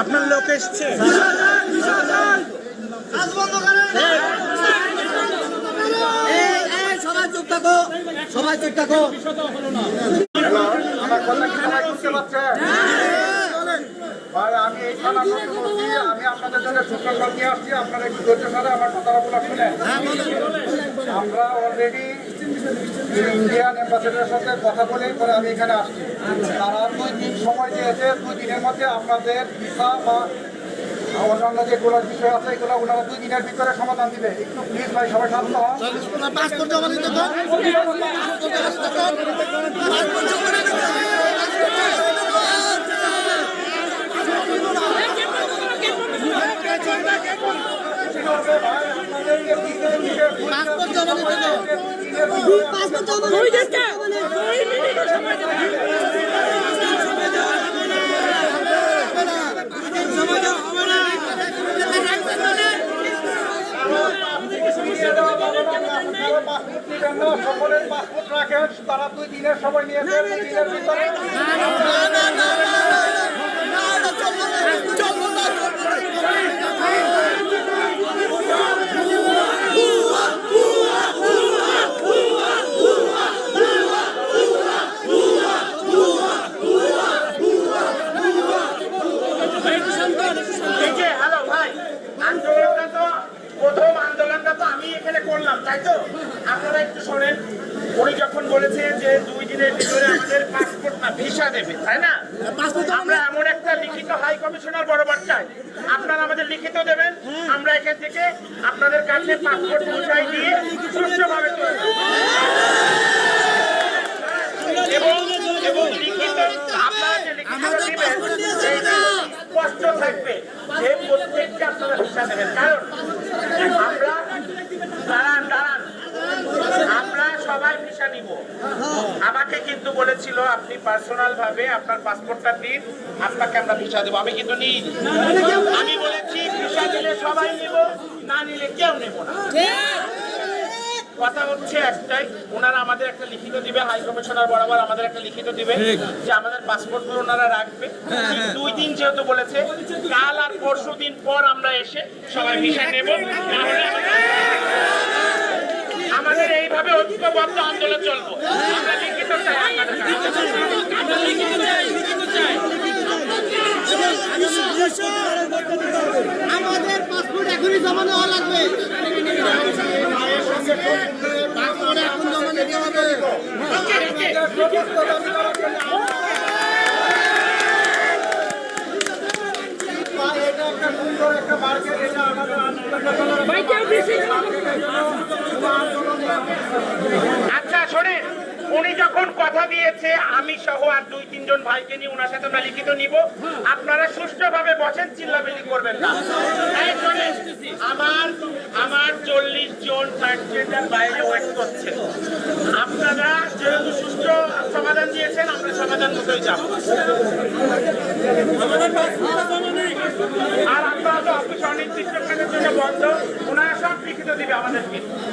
আপনার লোক এসছে? সবাই চুপ থাকো সবাই চুপ থাকো। আমার কল্যাণ করতে পারছে? হ্যাঁ। ভাই আমি এই থানা বলছি আমি আপনাদের জন্য সুসংবাদ নিয়ে আসছি আপনারা একটু ধৈর্য সাথে আমার কথাটা বলা শুনেন আমরা অলরেডি ইন্ডিয়ান অ্যাম্বাসেডারের সাথে কথা বলে পরে আমি এখানে আসছি। তারা দুই দিন সময় দিয়েছে দুই দিনের মধ্যে আপনাদের ভিসা বা অন্যান্য যেগুলো বিষয় আছে এগুলো ওনারা দুই দিনের ভিতরে সমাধান দিবে। একটু প্লিজ ভাই সবাই শান্ত হন পাসপোর্ট জমা দিতে কর। পাসপোর্ট জমা দিতে কর। পাসপোর্ট জমা দিতে কর। পাসপোর্ট জমা দিতে সকলের পাসপোর্ট রাখেন তারা দুই দিনের সময় নিয়েছে দিনের ভিতরে এই যে হ্যালো ভাই আন্দোলনটা তো প্রথম আন্দোলনটা তো আমি এখানে করলাম তাই তো? আপনারা একটু শোনেন। উনি যখন বলেছে যে দুই দিনের ভিতরে আমাদের পাসপোর্ট না ভিসা দেবে তাই না? আমরা এমন একটা লিখিত হাই কমিশনার বরাবর চাই আপনারা আমাদের লিখিত দেবেন। আমরা এখান থেকে আপনাদের কাছে পাসপোর্ট পৌঁছাই দিয়ে সুষ্ঠুভাবে চলে যাব। এবং এবং লিখিত আপনারা যে লিখিত দিবেন সেইটা স্পষ্ট থাকবে যে প্রত্যেককে আপনারা ভিসা দেবেন কারণ আমরা দাঁড়ান দাঁড়ান আমরা সবাই ভিসা নিব আমাকে কিন্তু বলেছিল আপনি পার্সোনাল ভাবে আপনার পাসপোর্টটা দিন আপনাকে আমরা ভিসা দেবো। আমি কিন্তু নিই আমি বলেছি ভিসা দিলে সবাই নিব না নিলে কেউ নেব না। কথা হচ্ছে একটাই ওনারা আমাদের একটা লিখিত দিবে হাই কমিশনার বরাবর আমাদের একটা লিখিত দিবে যে আমাদের পাসপোর্টগুলো ওনারা রাখবে। ঠিক দুই দিন যেহেতু বলেছে কাল আর পরশু দিন পর আমরা এসে সবাই ভিসা নেব। আমাদের- এইভাবে ঐক্যবদ্ধ আন্দোলন চলবো। আমরা লিখিত চাই। আমরা লিখিত চাই লিখিত চাই আমাদের পাসপোর্ট এখনই জমা নেওয়া লাগবে পাসপোর্ট এখন জমা নিতে হবে এটা একটা সুন্দর একটা মার্কেট এটা আমাদের আচ্ছা শোনেন উনি যখন কথা দিয়েছে আমি সহ আর দুই তিনজন ভাইকে নিয়ে ওনার সাথে আমরা লিখিত নিব। আপনারা সুষ্ঠুভাবে বসেন চিল্লাবিল্লি করবেন না। আমার আমার চল্লিশ জন ট্রান্সজেন্ডার বাইরে ওয়েট করছে। আপনারা যেহেতু সুষ্ঠু সমাধান দিয়েছেন আমরা সমাধান মতোই যাব। আর আপনারা তো অফিস অনির্দিষ্টকালের জন্য বন্ধ ওনারা সব লিখিত দিবে আমাদেরকে। আমাদের